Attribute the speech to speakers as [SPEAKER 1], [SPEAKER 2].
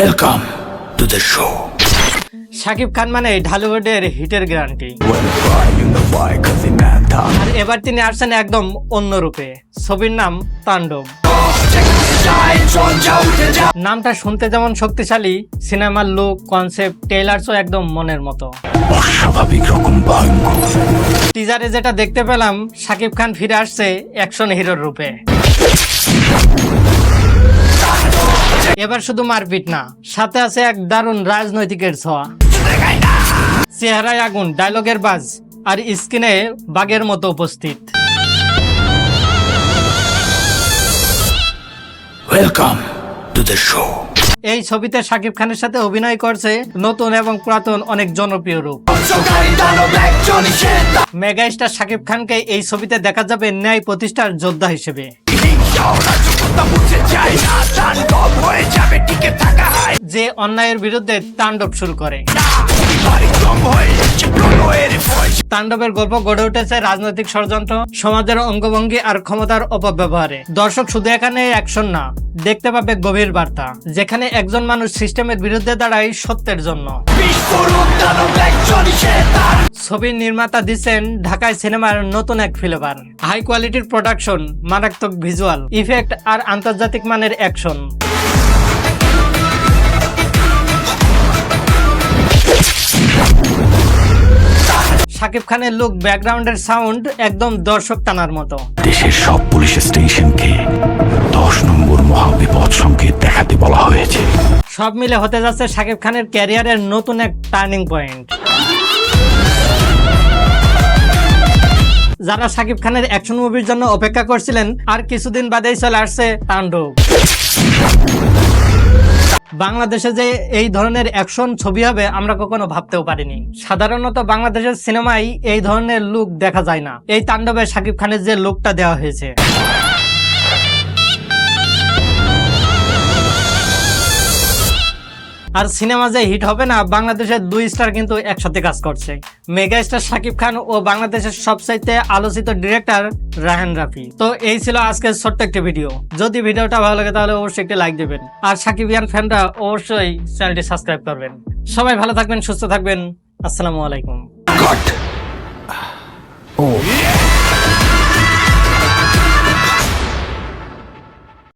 [SPEAKER 1] Welcome to the show.
[SPEAKER 2] Shakib Khan মানে ঢালিউডের হিটের guarantee. আর এবার তিনি আসছেন একদম অন্য রূপে। ছবির নাম তাণ্ডব। নামটা শুনতে যেমন শক্তিশালী সিনেমার লুক কনসেপ্ট টেইলার্সও একদম মনের মতো।
[SPEAKER 1] অস্বাভাবিক রকম
[SPEAKER 2] টিজারে যেটা দেখতে পেলাম শাকিব খান ফিরে আসছে অ্যাকশন হিরোর রূপে। এবার শুধু মারপিট না সাথে আছে এক দারুণ রাজনৈতিকের ছোঁয়া। চেহারায় আগুন ডায়লগের বাজ আর স্ক্রিনে বাঘের মতো উপস্থিত।
[SPEAKER 1] ওয়েলকাম টু দ্য শো
[SPEAKER 2] এই ছবিতে শাকিব খানের সাথে অভিনয় করছে নতুন এবং পুরাতন অনেক জনপ্রিয় রূপ। মেগা স্টার শাকিব খানকে এই ছবিতে দেখা যাবে ন্যায় প্রতিষ্ঠার যোদ্ধা হিসেবে। যে অন্যায়ের বিরুদ্ধে তাণ্ডব শুরু করে। তাণ্ডবের গল্প গড়ে উঠেছে রাজনৈতিক ষড়যন্ত্র, সমাজের অঙ্গভঙ্গি আর ক্ষমতার অপব্যবহারে। দর্শক শুধু এখানে অ্যাকশন না, দেখতে পাবে গভীর বার্তা, যেখানে একজন মানুষ সিস্টেমের বিরুদ্ধে দাঁড়ায় সত্যের জন্য। ছবির নির্মাতা দিচ্ছেন ঢাকায় সিনেমার নতুন এক ফিলেবার। হাই কোয়ালিটির প্রোডাকশন মারাত্মক ভিজুয়াল ইফেক্ট আর আন্তর্জাতিক মানের অ্যাকশন। শাকিব খানের লুক ব্যাকগ্রাউন্ডের সাউন্ড একদম দর্শক টানার মতো।
[SPEAKER 1] দেশের সব পুলিশ স্টেশনকে দশ নম্বর মহাবিপদ সংকেত দেখাতে বলা হয়েছে।
[SPEAKER 2] সব মিলে হতে যাচ্ছে শাকিব খানের ক্যারিয়ারের নতুন এক টার্নিং পয়েন্ট যারা শাকিব খানের অ্যাকশন মুভির জন্য অপেক্ষা করছিলেন, আর কিছুদিন বাদেই চলে আসছে তাণ্ডব। বাংলাদেশে যে এই ধরনের অ্যাকশন ছবি হবে, আমরা কখনো ভাবতেও পারিনি। সাধারণত বাংলাদেশের সিনেমায় এই ধরনের লুক দেখা যায় না। এই তাণ্ডবে শাকিব খানের যে লুকটা দেওয়া হয়েছে। আর সিনেমা যে হিট হবে না, বাংলাদেশের দুই স্টার কিন্তু একসাথে কাজ করছে। মেগা স্টার শাকিব খান ও বাংলাদেশের সবচাইতে আলোচিত ডিরেক্টর রাহান রাফি। তো এই ছিল আজকের ছোট্ট একটি ভিডিও। যদি ভিডিওটা ভালো লাগে তাহলে অবশ্যই একটি লাইক দেবেন। আর সাকিব ইয়ান ফ্যানরা অবশ্যই চ্যানেলটি সাবস্ক্রাইব করবেন। সবাই ভালো থাকবেন, সুস্থ থাকবেন। আসসালামু আলাইকুম।
[SPEAKER 1] ও